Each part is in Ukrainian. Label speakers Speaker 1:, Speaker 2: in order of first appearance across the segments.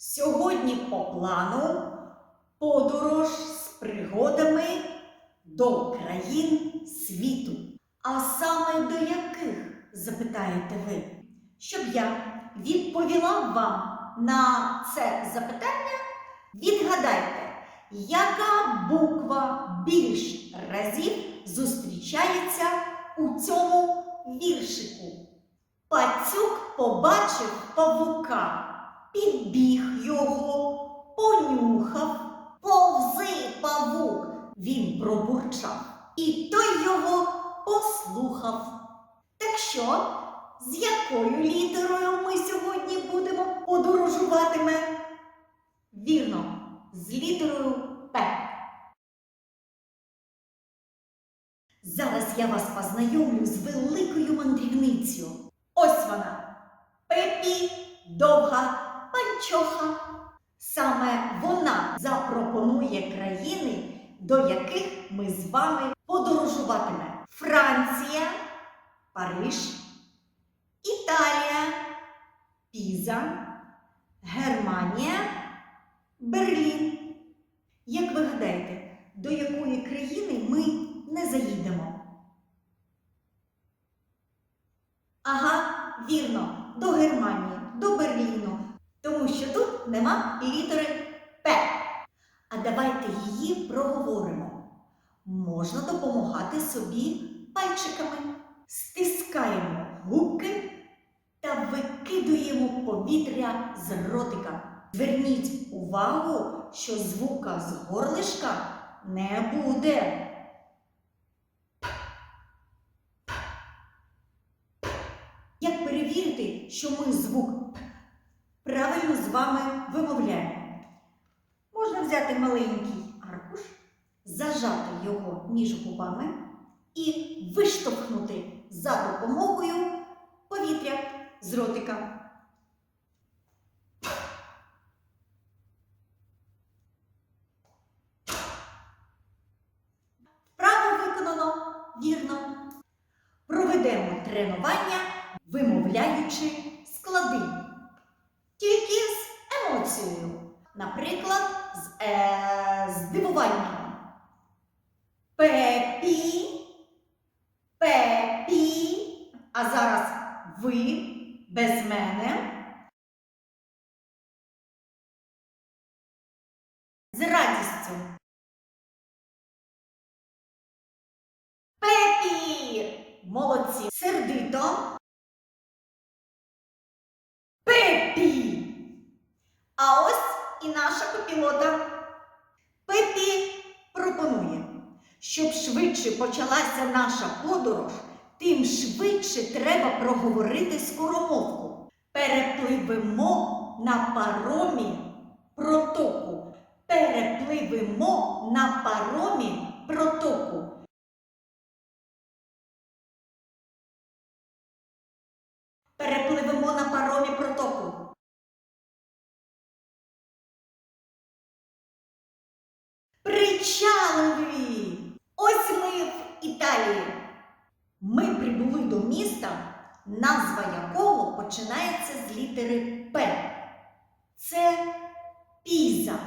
Speaker 1: Сьогодні по плану подорож з пригодами до країн світу. А саме до яких, запитаєте ви? Щоб я відповіла вам на це запитання, відгадайте, яка буква більш разів зустрічається у цьому віршику? Пацюк побачив павука, підбіг його, понюхав, повзи павук, він пробурчав, і той його послухав. Так що, з якою літерою ми сьогодні будемо подорожуватиме? Вірно, з літерою П. Зараз я вас познайомлю з великою мандрівницею. Ось вона. Панчоха. Саме вона запропонує країни, до яких ми з вами подорожуватиме. Франція, Париж, Італія, Піза, Германія, Берлін. Як ви гадаєте, до якої країни ми не заїдемо? Ага, вірно, до Германії, до Берліну, нема літери П. А давайте її проговоримо. Можна допомагати собі пальчиками. Стискаємо губки та викидуємо повітря з ротика. Зверніть увагу, що звука з горлишка не буде. Як перевірити, що ми звук «п» правильно з вами вимовляємо? Можна взяти маленький аркуш, зажати його між губами і виштовхнути за допомогою повітря з ротика. Вправо виконано вірно. Проведемо тренування, вимовляючи склади. Тільки з емоцією. Наприклад, з е, здивуванням. Пепі, пепі. А зараз ви без мене. З радістю. Пепі! Молодці! Сердито. Пепі! А ось і копілота. Пепі пропонує, щоб швидше почалася наша подорож, тим швидше треба проговорити скоромовку. Перепливемо на паромі протоку. Перепливемо на паромі протоку. Перепливемо на паромі протоку. Причалові! Ось ми в Італії. Ми прибули до міста, назва якого починається з літери П. Це Піза.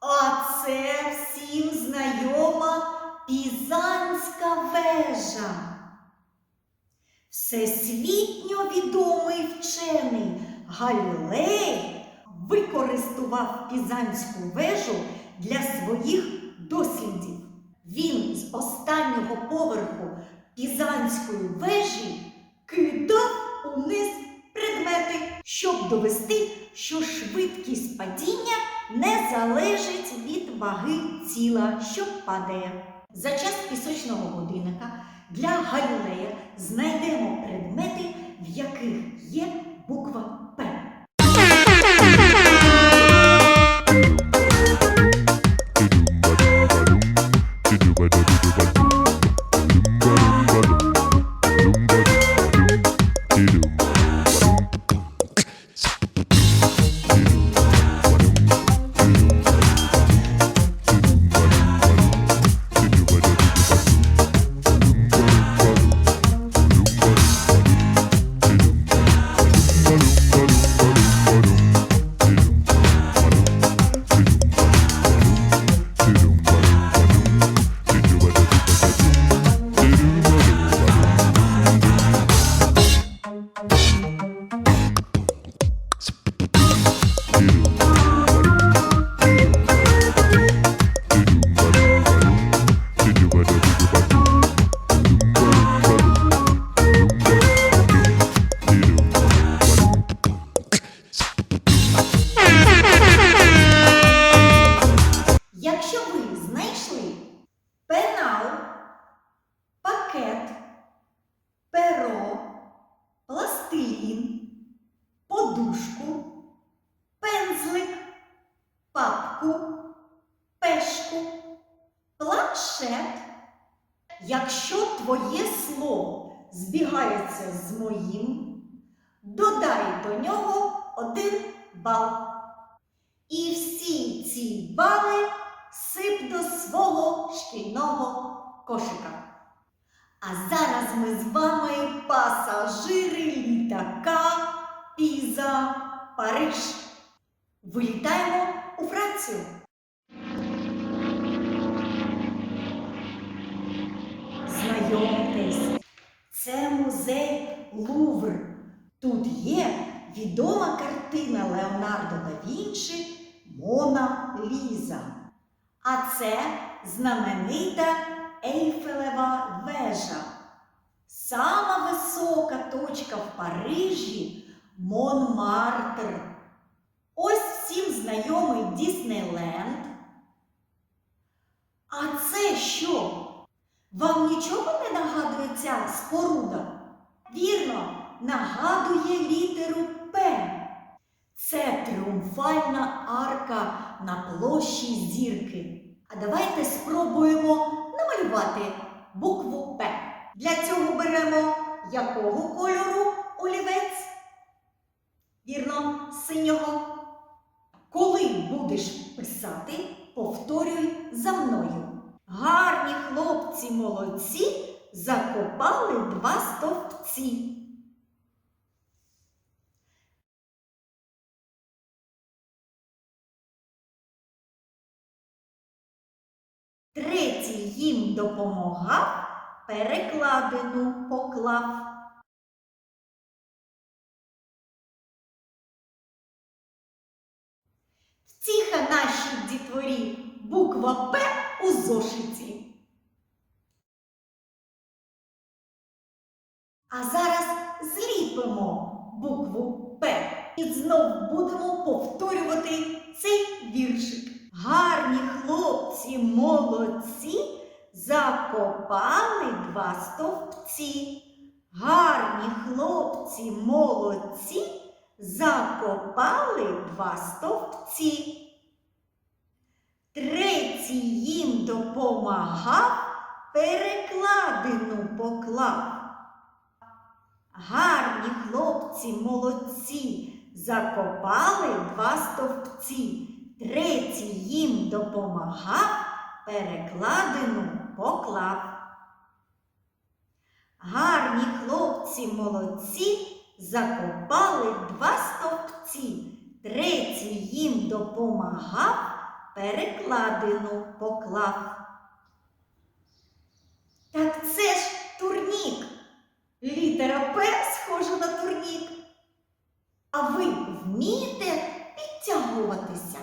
Speaker 1: А це всім знайома Пізанська вежа. Всесвітньо відомий вчений Галілей використував Пізанську вежу для своїх дослідів. Він з останнього поверху Пізанської вежі кидав униз предмети, щоб довести, що швидкість падіння не залежить від ваги тіла, що падає. За час пісочного годинника для Галілея знайдемо предмети, в яких є буква П. планшет. Якщо твоє слово збігається з моїм, додай до нього один бал. І всі ці бали сип до свого шкільного кошика. А зараз ми з вами пасажири літака Піза Париж. Вилітаємо у Францію. Знайомтесь, це музей Лувр. Тут є відома картина Леонардо да Вінчі Мона Ліза. А це знаменита Ейфелева вежа. Сама висока точка в Парижі Монмартр. Ось всім знайомий Діснейленд. А це що? Вам нічого не нагадує ця споруда? Вірно, нагадує літеру П. Це тріумфальна арка на площі зірки. А давайте спробуємо намалювати букву П. Для цього беремо якого кольору олівець? Вірно, синього. Коли будеш писати, повторюй за мною. Гарні хлопці молодці закопали два стовпці. Третій їм допомагав, перекладину поклав. Втіха нашій дітворі буква П у зошиті. А зараз зліпимо букву П і знов будемо повторювати цей віршик. Гарні хлопці молодці закопали два стовпці. Гарні хлопці молодці закопали два стовпці. Третій їм допомагав, перекладину поклав. Гарні хлопці молодці закопали два стовпці. Третій їм допомагав, перекладину поклав. Гарні хлопці молодці закопали два стовпці. Третій їм допомагав, перекладину поклав. Так це ж турнік. Літера П схожа на турнік. А ви вмієте підтягуватися?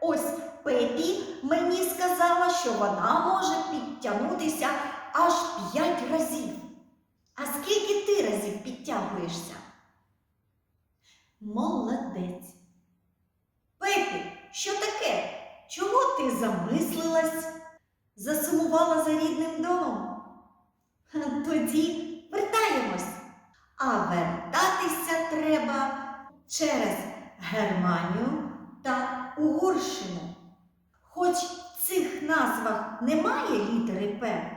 Speaker 1: Ось Пепі мені сказала, що вона може підтягнутися аж п'ять разів. А скільки ти разів підтягуєшся? Молодець. Через Германію та Угорщину. Хоч в цих назвах немає літери П,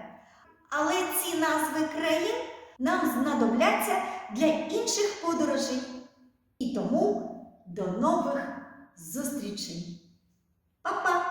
Speaker 1: але ці назви країн нам знадобляться для інших подорожей. І тому до нових зустрічей. Па-па!